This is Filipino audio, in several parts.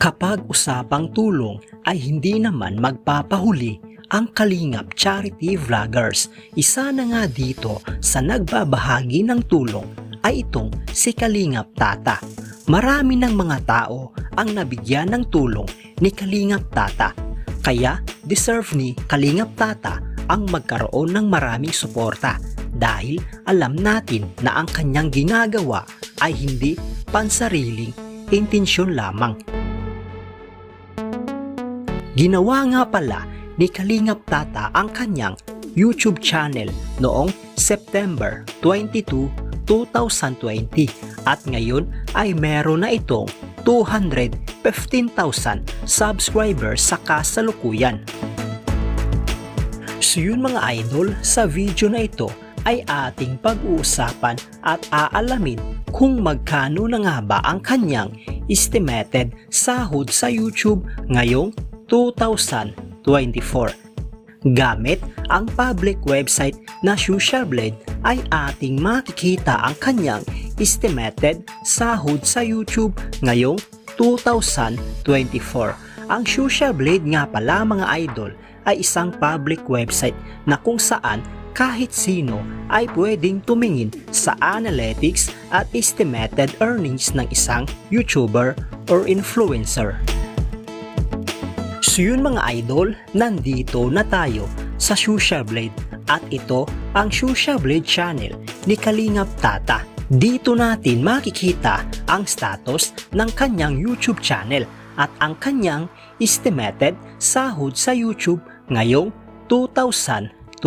Kapag usapang tulong ay hindi naman magpapahuli ang Kalingap Charity Vloggers. Isa na nga dito sa nagbabahagi ng tulong ay itong si Kalingap Tata. Marami ng mga tao ang nabigyan ng tulong ni Kalingap Tata. Kaya deserve ni Kalingap Tata ang magkaroon ng maraming suporta dahil alam natin na ang kanyang ginagawa ay hindi pansariling intensyon lamang. Ginawa nga pala ni Kalingap Tata ang kanyang YouTube channel noong September 22, 2020 at ngayon ay meron na itong 215,000 subscribers sa kasalukuyan. So yun mga idol, sa video na ito ay ating pag-uusapan at aalamin kung magkano na nga ba ang kanyang estimated sahod sa YouTube ngayong 2024. Gamit ang public website na Social Blade ay ating makikita ang kanyang estimated sahod sa YouTube ngayong 2024. Ang Social Blade nga pala mga idol ay isang public website na kung saan kahit sino ay pwedeng tumingin sa analytics at estimated earnings ng isang YouTuber or influencer. So yun mga idol, nandito na tayo sa Shusha Blade at ito ang Shusha Blade channel ni Kalingap Tata. Dito natin makikita ang status ng kanyang YouTube channel at ang kanyang estimated sahod sa YouTube ngayong 2024.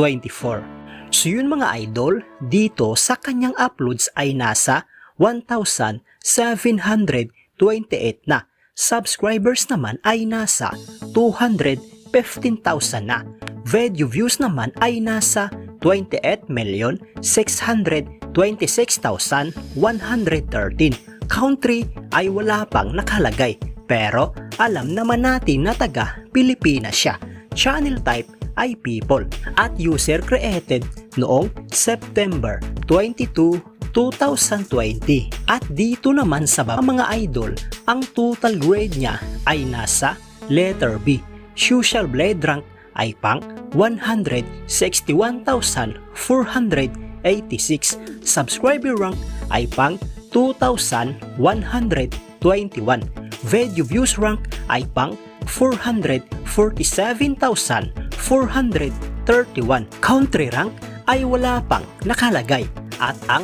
So yun mga idol, dito sa kanyang uploads ay nasa 1,728 na. Subscribers naman ay nasa 215,000 na. Video views naman ay nasa 28,626,113. Country ay wala pang nakalagay pero alam naman natin na taga Pilipinas siya. Channel type ay people at user created noong September 22, 2020. At dito naman sa mga idol, ang total grade niya ay nasa letter B. Social Blade rank ay pang 161,486. Subscriber rank ay pang 2,121. Video views rank ay pang 447,431. Country rank ay wala pang nakalagay at ang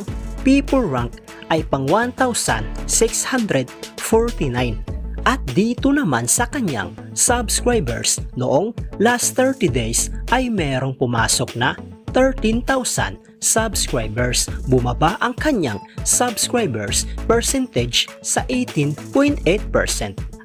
people rank ay pang 1,649. At dito naman sa kanyang subscribers noong last 30 days ay merong pumasok na 13,000 subscribers. Bumaba ang kanyang subscribers percentage sa 18.8%.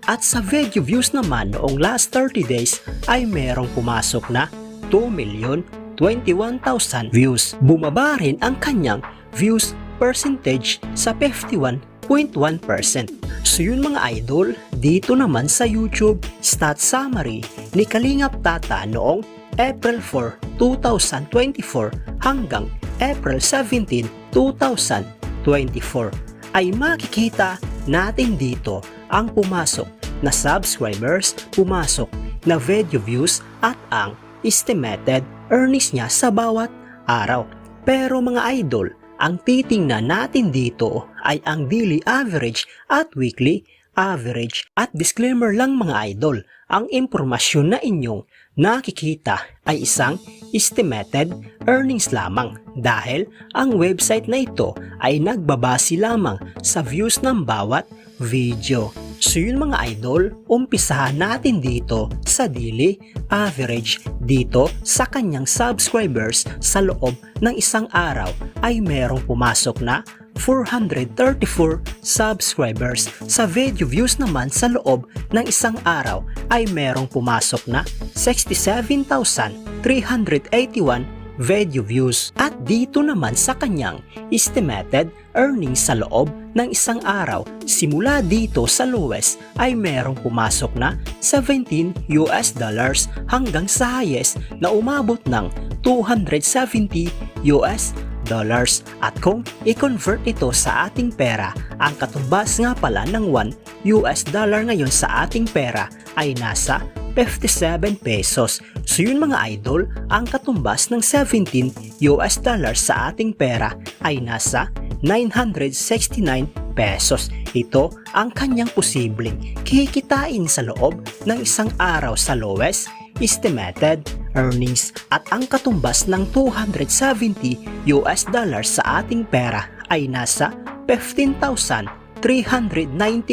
At sa video views naman noong last 30 days ay merong pumasok na 2,021,000 views. Bumaba rin ang kanyang views percentage sa 51.1%. So yun mga idol, dito naman sa YouTube stat summary ni Kalingap Tata noong April 4, 2024 hanggang April 17, 2024 ay makikita natin dito ang pumasok na subscribers, pumasok na video views at ang estimated earnings niya sa bawat araw. Pero mga idol, ang titingnan natin dito ay ang daily average at weekly average. At disclaimer lang mga idol, ang impormasyon na inyong nakikita ay isang estimated earnings lamang dahil ang website na ito ay nagbabase lamang sa views ng bawat video. So yun mga idol, umpisahan natin dito sa daily average dito sa kanyang subscribers sa loob ng isang araw ay merong pumasok na 434 subscribers. Sa video views naman sa loob ng isang araw ay merong pumasok na 67,381 video views. At dito naman sa kanyang estimated earnings sa loob ng isang araw, simula dito sa lowest ay merong pumasok na 17 US dollars hanggang sa highest na umabot ng 270 US dollars. At kung i-convert ito sa ating pera, ang katumbas nga pala ng 1 US dollar ngayon sa ating pera ay nasa 57 pesos. So yun mga idol, ang katumbas ng 17 US dollars sa ating pera ay nasa 969 pesos. Ito ang kanyang posibleng kikitain sa loob ng isang araw sa lowest estimated earnings at ang katumbas ng 270 US dollars sa ating pera ay nasa 15,390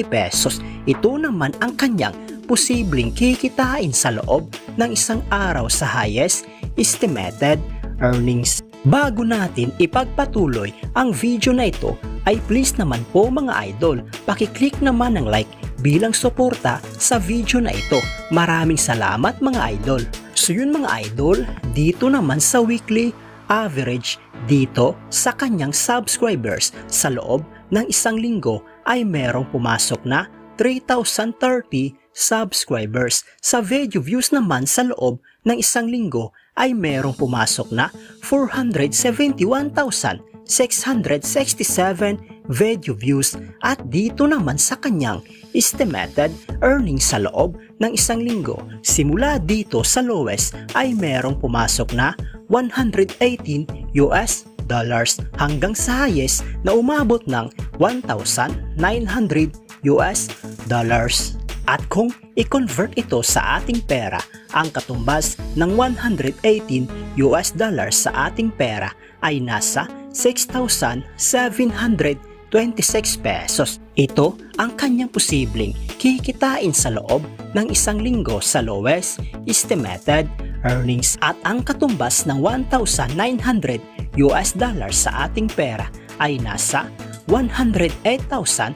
pesos. Ito naman ang kanyang posibleng kikitain sa loob ng isang araw sa highest estimated earnings. Bago natin ipagpatuloy ang video na ito ay please naman po mga idol, pakiclick naman ng like bilang suporta sa video na ito. Maraming salamat mga idol. So yun mga idol, dito naman sa weekly average dito sa kanyang subscribers sa loob ng isang linggo ay merong pumasok na 3,030 subscribers. Sa video views naman sa loob ng isang linggo ay merong pumasok na 471,667 video views at dito naman sa kanyang estimated earnings sa loob ng isang linggo. Simula dito sa lowest ay merong pumasok na 118 US dollars hanggang sa highest na umabot ng 1,900 US dollars. At kung i-convert ito sa ating pera, ang katumbas ng 118 US dollars sa ating pera ay nasa 6,726 pesos. Ito ang kanyang posibleng kikitain sa loob ng isang linggo sa lowest estimated earnings at ang katumbas ng 1,900 US dollars sa ating pera ay nasa 108,300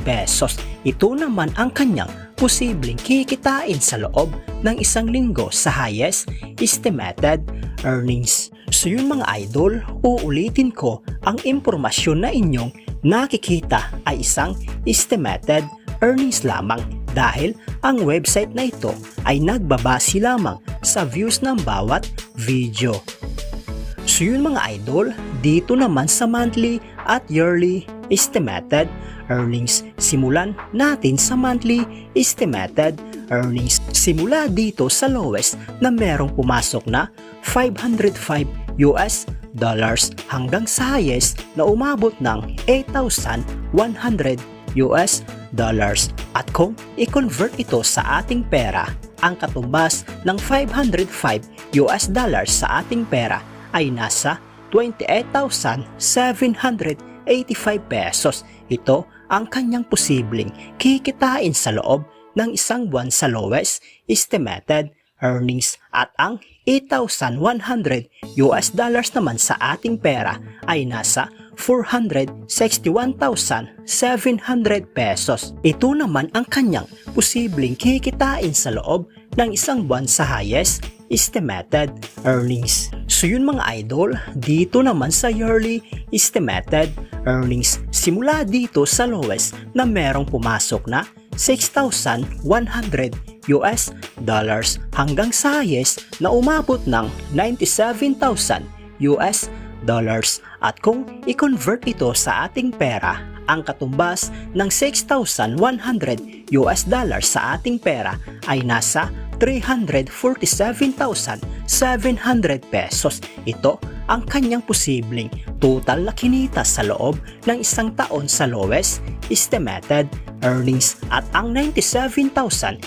pesos. Ito naman ang kanyang posibleng kikitain sa loob ng isang linggo sa highest estimated earnings. So yun mga idol, uulitin ko ang impormasyon na inyong nakikita ay isang estimated earnings lamang dahil ang website na ito ay nagbabase lamang sa views ng bawat video. So yun mga idol, dito naman sa monthly at yearly estimated earnings. Simulan natin sa monthly estimated earnings. Simula dito sa lowest na merong pumasok na 505 US dollars hanggang sa highest na umabot ng 8,100 US dollars. At kung i-convert ito sa ating pera, ang katumbas ng 505 US dollars sa ating pera ay nasa 28,785 pesos. Ito ang kanyang posibleng kikitain sa loob ng isang buwan sa lowest estimated earnings at ang 8,100 US dollars naman sa ating pera ay nasa 461,700 pesos. Ito naman ang kanyang posibleng kikitain sa loob ng isang buwan sa highest estimated earnings. So yun mga idol, dito naman sa yearly estimated earnings, simula dito sa lowest na merong pumasok na 6,100 US dollars hanggang sa highest na umabot ng 97,000 US dollars. At kung i-convert ito sa ating pera, ang katumbas ng 6,100 US dollars sa ating pera ay nasa 347,700 pesos. Ito ang kanyang posibleng total na kinita sa loob ng isang taon sa lowest estimated earnings at ang 97,000